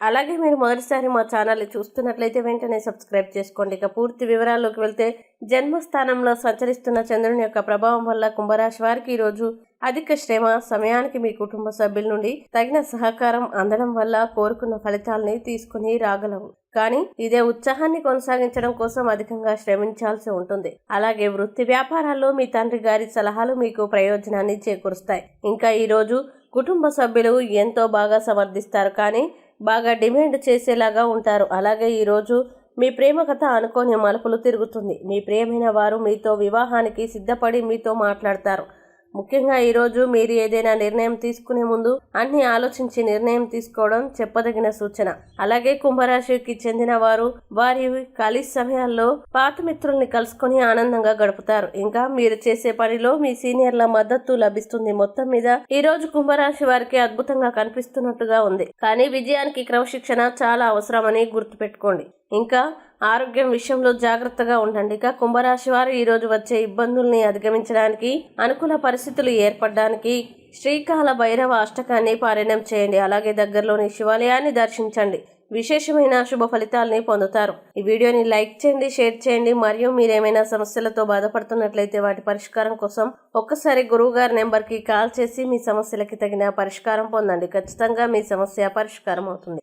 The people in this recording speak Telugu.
అలాగే మీరు మొదటిసారి మా ఛానల్ని చూస్తున్నట్లయితే వెంటనే సబ్స్క్రైబ్ చేసుకోండి. ఇక పూర్తి వివరాల్లోకి వెళ్తే జన్మస్థానంలో సంచరిస్తున్న చంద్రుని యొక్క ప్రభావం వల్ల కుంభరాశి వారికి ఈరోజు అధిక శ్రమ సమయానికి మీ కుటుంబ సభ్యుల నుండి తగిన సహకారం అందడం వల్ల కోరుకున్న ఫలితాల్ని తీసుకుని రాగలవు. కానీ ఇదే ఉత్సాహాన్ని కొనసాగించడం కోసం అధికంగా శ్రమించాల్సి ఉంటుంది. అలాగే వృత్తి వ్యాపారాల్లో మీ తండ్రి గారి సలహాలు మీకు ప్రయోజనాన్ని చేకూరుస్తాయి. ఇంకా ఈరోజు కుటుంబ సభ్యులు ఎంతో బాగా సమర్థిస్తారు. కానీ బాగా డిమాండ్ చేసేలాగా ఉంటారు. అలాగే ఈరోజు మీ ప్రేమ కథ అనుకోని మలుపులు తిరుగుతుంది. మీ ప్రేమైన వారు మీతో వివాహానికి సిద్ధపడి మీతో మాట్లాడతారు. ముఖ్యంగా ఈరోజు మీరు ఏదైనా నిర్ణయం తీసుకునే ముందు అన్ని ఆలోచించి నిర్ణయం తీసుకోవడం చెప్పదగిన సూచన. అలాగే కుంభరాశికి చెందిన వారు వారి ఖాళీ సమయాల్లో పాత మిత్రుల్ని కలుసుకొని ఆనందంగా గడుపుతారు. ఇంకా మీరు చేసే పనిలో మీ సీనియర్ల మద్దతు లభిస్తుంది. మొత్తం మీద ఈ రోజు కుంభరాశి వారికి అద్భుతంగా కనిపిస్తున్నట్టుగా ఉంది. కానీ విజయానికి క్రమశిక్షణ చాలా అవసరమని గుర్తుపెట్టుకోండి. ఇంకా ఆరోగ్యం విషయంలో జాగ్రత్తగా ఉండండి. ఇక కుంభరాశి వారు ఈరోజు వచ్చే ఇబ్బందుల్ని అధిగమించడానికి అనుకూల పరిస్థితులు ఏర్పడడానికి శ్రీకాల భైరవ అష్టకాన్ని పారాయణం చేయండి. అలాగే దగ్గరలోని శివాలయాన్ని దర్శించండి. విశేషమైన శుభ ఫలితాలని పొందుతారు. ఈ వీడియోని లైక్ చేయండి షేర్ చేయండి. మరియు మీరేమైనా సమస్యలతో బాధపడుతున్నట్లయితే వాటి పరిష్కారం కోసం ఒక్కసారి గురువుగారి నెంబర్కి కాల్ చేసి మీ సమస్యలకి తగిన పరిష్కారం పొందండి. ఖచ్చితంగా మీ సమస్య పరిష్కారం అవుతుంది